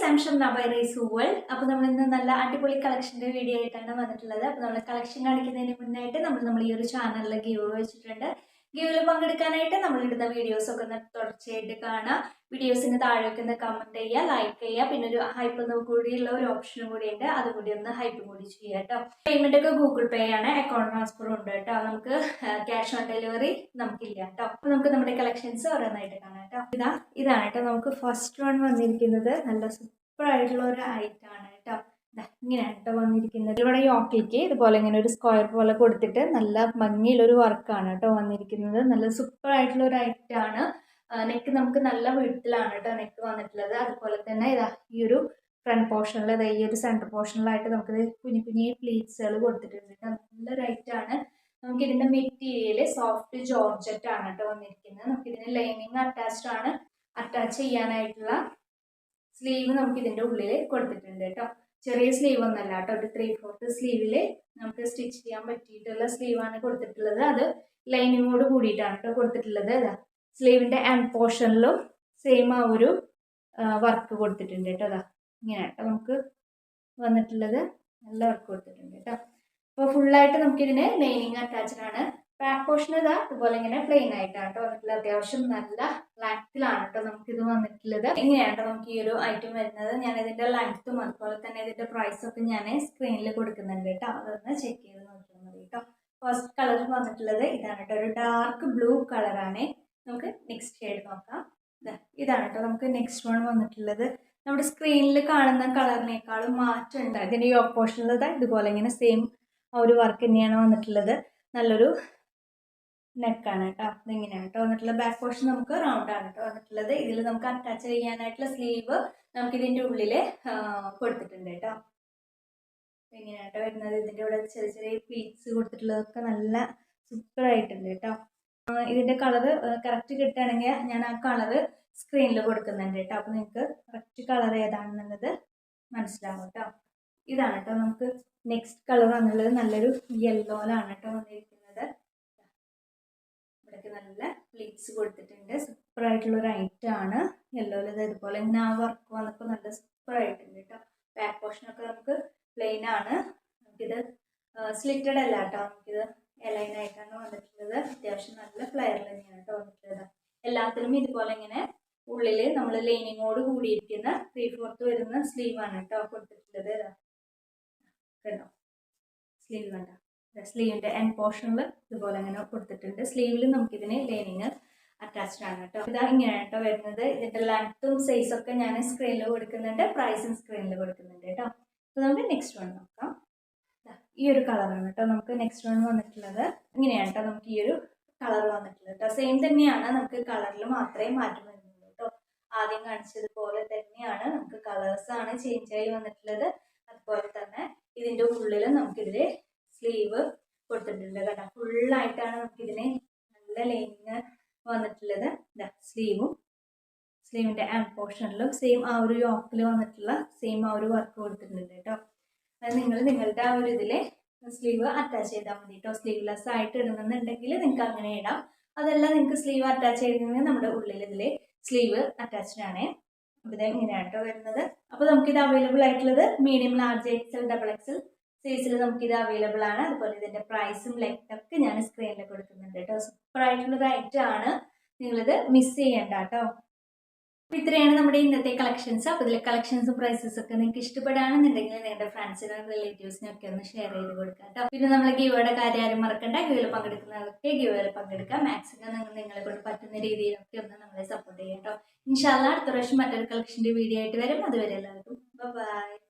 സാംഷം നബൈ സൂവൽ അപ്പോൾ നമ്മൾ ഇന്ന് നല്ല അടിപൊളി കളക്ഷന്റെ വീഡിയോ ആയിട്ടാണ് വന്നിട്ടുള്ളത്. അപ്പോൾ നമ്മൾ കളക്ഷൻ കാണിക്കുന്നതിന് മുന്നായിട്ട് നമ്മൾ നമ്മൾ ഈ ഒരു ചാനലിൽ ഗീവ് വെച്ചിട്ടുണ്ട്. ഗീവിൽ പങ്കെടുക്കാനായിട്ട് നമ്മൾ ഇടുന്ന വീഡിയോസ് ഒക്കെ തുടർച്ചയായിട്ട് കാണാം. വീഡിയോസിന് താഴേക്ക് ഒന്ന് കമന്റ് ചെയ്യുക ലൈക്ക് ചെയ്യുക. പിന്നെ ഒരു ഹൈപ്പ് ഒന്ന് കൂടിയുള്ള ഒരു ഓപ്ഷനും കൂടി ഉണ്ട് അതുകൂടി ഒന്ന് ഹൈപ്പ് കൂടി ചെയ്യുക കേട്ടോ. പേയ്മെന്റ് ഒക്കെ ഗൂഗിൾ പേ ആണ്. അക്കൗണ്ട് ട്രാൻസ്ഫർ ഉണ്ട് കേട്ടോ. നമുക്ക് ക്യാഷ് ഓൺ ഡെലിവറി നമുക്കില്ല കേട്ടോ. അപ്പോൾ നമുക്ക് നമ്മുടെ കളക്ഷൻസ് ഓരോന്നായിട്ട് കാണാം കേട്ടോ. ഇതാ ഇതാണ് കേട്ടോ. നമുക്ക് ഫസ്റ്റ് വൺ വന്നിരിക്കുന്നത്. നല്ല സൂപ്പർ ആയിട്ടുള്ള ഒരു ഐറ്റം ആണ് കേട്ടോ. ഇങ്ങനെയാണ് കേട്ടോ വന്നിരിക്കുന്നത്. ഇവിടെ യോക്കിലേക്ക് ഇതുപോലെ ഇങ്ങനെ ഒരു സ്ക്വയർ പോലെ കൊടുത്തിട്ട് നല്ല ഭംഗിയുള്ളൊരു വർക്കാണ് കേട്ടോ വന്നിരിക്കുന്നത്. നല്ല സൂപ്പർ ആയിട്ടുള്ള ഒരു ഐറ്റാണ് നെക്ക് നമുക്ക് നല്ല വീട്ടിലാണ് കേട്ടോ നെക്ക് വന്നിട്ടുള്ളത്. അതുപോലെ തന്നെ ഇതാ ഈ ഒരു ഫ്രണ്ട് പോർഷനിൽ അതായത് ഈ ഒരു സെന്റർ പോർഷനിലായിട്ട് നമുക്കിത് കുഞ്ഞു കുഞ്ഞു പ്ലീറ്റ്സുകൾ കൊടുത്തിട്ടുണ്ട് നല്ലൊരു ഐറ്റം നമുക്ക് ഇതിന്റെ മെറ്റീരിയൽ സോഫ്റ്റ് ജോർജറ്റ് ആണ് കേട്ടോ വന്നിരിക്കുന്നത്. നമുക്ക് ഇതിന് ലൈനിങ് അറ്റാച്ച്ഡ് ആണ്. അറ്റാച്ച് ചെയ്യാനായിട്ടുള്ള സ്ലീവ് നമുക്ക് ഇതിന്റെ ഉള്ളിൽ കൊടുത്തിട്ടുണ്ട് കേട്ടോ. ചെറിയ സ്ലീവ് ഒന്നല്ല കേട്ടോ. ഒരു ത്രീ ഫോർത്ത് സ്ലീവിൽ നമുക്ക് സ്റ്റിച്ച് ചെയ്യാൻ പറ്റിയിട്ടുള്ള സ്ലീവാണ് കൊടുത്തിട്ടുള്ളത്. അത് ലൈനിങ്ങോട് കൂടിയിട്ടാണ് കേട്ടോ കൊടുത്തിട്ടുള്ളത്. അതാ സ്ലീവിന്റെ എൻഡ് പോർഷനിലും സെയിം ആ ഒരു വർക്ക് കൊടുത്തിട്ടുണ്ട് കേട്ടോ. അതാ ഇങ്ങനെ കേട്ടോ നമുക്ക് വന്നിട്ടുള്ളത്. നല്ല വർക്ക് കൊടുത്തിട്ടുണ്ട് കേട്ടോ. അപ്പോൾ ഫുള്ളായിട്ട് നമുക്കിതിന് ലൈനിങ് അറ്റാച്ച്ഡ് ആണ്. ബാക്ക് പോർഷൻ ഇതാ ഇതുപോലെ ഇങ്ങനെ പ്ലെയിൻ ആയിട്ടാണ് കേട്ടോ. വന്നിട്ടുള്ളത് അത്യാവശ്യം നല്ല ലെങ്ത്തിലാണ് കേട്ടോ ഇത് വന്നിട്ടുള്ളത്. എങ്ങനെയാണ് കേട്ടോ നമുക്ക് ഈ ഒരു ഐറ്റം വരുന്നത്. ഞാൻ ഇതിന്റെ ലെങ്ത്തും അതുപോലെ തന്നെ ഇതിന്റെ പ്രൈസ് ഒക്കെ ഞാൻ സ്ക്രീനിൽ കൊടുക്കുന്നുണ്ട് കേട്ടോ. അതൊന്ന് ചെക്ക് ചെയ്ത് നോക്കിയാൽ മതി കേട്ടോ. ഫസ്റ്റ് കളർ വന്നിട്ടുള്ളത് ഇതാണ് കേട്ടോ. ഒരു ഡാർക്ക് ബ്ലൂ കളറാണ് നമുക്ക് നെക്സ്റ്റ് ഷെയ്ഡ് നോക്കാം. ഇതാണ് കേട്ടോ നമുക്ക് നെക്സ്റ്റ് വൺ വന്നിട്ടുള്ളത്. നമ്മുടെ സ്ക്രീനിൽ കാണുന്ന കളറിനേക്കാളും മാറ്റമുണ്ട് ഇതിന്റെ ഈ ഓപ്പോഷനിൽ ഇതുപോലെ ഇങ്ങനെ സെയിം ആ ഒരു വർക്ക് തന്നെയാണ് വന്നിട്ടുള്ളത്. നല്ലൊരു നെക്കാണ് കേട്ടോ ഇതിങ്ങനെയാണ് കേട്ടോ വന്നിട്ടുള്ള ബാക്ക് പോർഷൻ നമുക്ക് റൗണ്ട് ആണ് കേട്ടോ വന്നിട്ടുള്ളത്. ഇതിൽ നമുക്ക് അറ്റാച്ച് ചെയ്യാനായിട്ടുള്ള സ്ലീവ് നമുക്ക് ഇതിന്റെ ഉള്ളിൽ കൊടുത്തിട്ടുണ്ട് കേട്ടോ ഇങ്ങനെയാണ് കേട്ടോ വരുന്നത്. ഇതിന്റെ ഇവിടെ ചെറിയ ചെറിയ പീറ്റ്സ് കൊടുത്തിട്ടുള്ളതൊക്കെ നല്ല സൂപ്പർ ആയിട്ടുണ്ട് കേട്ടോ ഇതിന്റെ കളറ് കറക്റ്റ് കിട്ടുകയാണെങ്കിൽ ഞാൻ ആ കളറ് സ്ക്രീനിൽ കൊടുക്കുന്നുണ്ട് കേട്ടോ അപ്പോൾ നിങ്ങൾക്ക് കറക്റ്റ് കളർ ഏതാണെന്നുള്ളത് മനസ്സിലാവും കേട്ടോ ഇതാണ് കേട്ടോ നമുക്ക് നെക്സ്റ്റ് കളർ വന്നുള്ളത് നല്ലൊരു യെല്ലോയിലാണ് കേട്ടോ ഇവിടേക്ക് നല്ല പ്ലീറ്റ്സ് കൊടുത്തിട്ടുണ്ട്. സൂപ്പർ ആയിട്ടുള്ള ഒരു ഐറ്റം ആണ്. യെല്ലോയിൽ ഇതുപോലെ ഇങ്ങനെ ആ വർക്ക് വന്നപ്പോൾ നല്ല സൂപ്പർ ആയിട്ടുണ്ട് കേട്ടോ ബാക്ക് പോർഷനൊക്കെ നമുക്ക് പ്ലെയിൻ ആണ്. നമുക്കിത് സ്ലിറ്റഡ് അല്ല കേട്ടോ നമുക്കിത് എലൈൻ ആയിട്ടാണ് വന്നിട്ടുള്ളത്. അത്യാവശ്യം നല്ല ഫ്ലയർ തന്നെയാണ് കേട്ടോ വന്നിട്ടുള്ളത്. എല്ലാത്തിലും ഇതുപോലെ ഇങ്ങനെ ഉള്ളിൽ നമ്മൾ ലൈനിങ്ങോട് കൂടിയിരിക്കുന്ന ത്രീ ഫോർത്ത് വരുന്ന സ്ലീവാണ് കേട്ടോ കൊടുത്തിട്ടുള്ളത്. കേട്ടോ സ്ലീവ് കണ്ടോ? സ്ലീവിന്റെ എൻ പോർഷനിൽ ഇതുപോലെ അങ്ങനെ കൊടുത്തിട്ടുണ്ട്. സ്ലീവിൽ നമുക്കിതിന് ലൈനിങ് അറ്റാച്ച്ഡ് ആണ് കേട്ടോ. ഇതാ ഇങ്ങനെയാണ് കേട്ടോ വരുന്നത്. ഇതിന്റെ ലെങ്ത്തും സൈസും ഒക്കെ ഞാൻ സ്ക്രീനിൽ കൊടുക്കുന്നുണ്ട്. പ്രൈസും സ്ക്രീനിൽ കൊടുക്കുന്നുണ്ട് കേട്ടോ. അപ്പോൾ നമുക്ക് നെക്സ്റ്റ് വൺ നോക്കാം. ഈ ഒരു കളറാണ് കേട്ടോ നമുക്ക് നെക്സ്റ്റ് വൺ വന്നിട്ടുള്ളത്. ഇങ്ങനെയാണ് കേട്ടോ നമുക്ക് ഈ ഒരു കളർ വന്നിട്ടുള്ളത് കേട്ടോ. സെയിം തന്നെയാണ് നമുക്ക് കളറിൽ മാത്രമേ മാറ്റം വരുന്നുള്ളൂ കേട്ടോ. ആദ്യം കാണിച്ചതുപോലെ തന്നെയാണ് നമുക്ക് കളേഴ്സ് ആണ് ചേഞ്ച് ആയി വന്നിട്ടുള്ളത്. അതുപോലെ തന്നെ ഇതിന്റെ ഉള്ളിൽ നമുക്കിതിൽ സ്ലീവ് കൊടുത്തിട്ടുണ്ട് കേട്ടോ. ഫുള്ളായിട്ടാണ് ഇതിനെ നല്ല ലൈനിങ് വന്നിട്ടുള്ളത്. സ്ലീവും സ്ലീവിന്റെ ആൻഡ് പോർഷനിലും സെയിം ആ ഒരു യോക്കിൽ വന്നിട്ടുള്ള സെയിം ആ ഒരു വർക്ക് കൊടുത്തിട്ടുണ്ട് കേട്ടോ. അത് നിങ്ങൾ നിങ്ങളുടെ ആ ഒരു ഇതിലെ സ്ലീവ് അറ്റാച്ച് ചെയ്താൽ മതി കേട്ടോ. സ്ലീവ്ലെസ് ആയിട്ട് ഇടുന്നുണ്ടെങ്കിൽ നിങ്ങൾക്ക് അങ്ങനെ ഇടാം. അതല്ല നിങ്ങൾക്ക് സ്ലീവ് അറ്റാച്ച് ചെയ്തിട്ടുണ്ടെങ്കിൽ നമ്മുടെ ഉള്ളിൽ ഇതിലെ സ്ലീവ് അറ്റാച്ച്ഡ് ആണ്. അപ്പോൾ ഇത് ഇങ്ങനെയാണ് കേട്ടോ വരുന്നത്. അപ്പോൾ നമുക്കിത് അവൈലബിൾ ആയിട്ടുള്ളത് medium large XL double XL സൈസിൽ ഇത് അവൈലബിൾ ആണ്. അതുപോലെ ഇതിന്റെ പ്രൈസും ലെറ്റൊക്കെ ഞാൻ സ്ക്രീനിൽ കൊടുക്കുന്നുണ്ട് കേട്ടോ. ഐറ്റം ആണ് നിങ്ങളിത് മിസ് ചെയ്യണ്ട കേട്ടോ. അപ്പോൾ ഇത്രയാണ് നമ്മുടെ ഇന്നത്തെ കളക്ഷൻസ് അപ്പോൾ ഇതിലെ കളക്ഷൻസും പ്രൈസസ് ഒക്കെ നിങ്ങൾക്ക് ഇഷ്ടപ്പെടുകയാണെന്നുണ്ടെങ്കിൽ നിങ്ങളുടെ ഫ്രണ്ട്സിനും റിലേറ്റീവ്സിനും ഒക്കെ ഒന്ന് ഷെയർ ചെയ്ത് കൊടുക്കാം കേട്ടോ. പിന്നെ നമ്മൾ ഗീവയുടെ കാര്യം ആരും മറക്കണ്ട. ഗീവിൽ പങ്കെടുക്കുന്നവർക്ക് ഗീവയിൽ പങ്കെടുക്കാം. മാക്സിമം നിങ്ങൾ നിങ്ങളെ കൊണ്ട് പറ്റുന്ന രീതിയിലൊക്കെ ഒന്ന് നമ്മളെ സപ്പോർട്ട് ചെയ്യാം കേട്ടോ. ഇൻഷാല്ല അടുത്ത പ്രാവശ്യം മറ്റൊരു കളക്ഷന്റെ വീഡിയോ ആയിട്ട് വരും. അതുവരെ എല്ലാവർക്കും ബൈ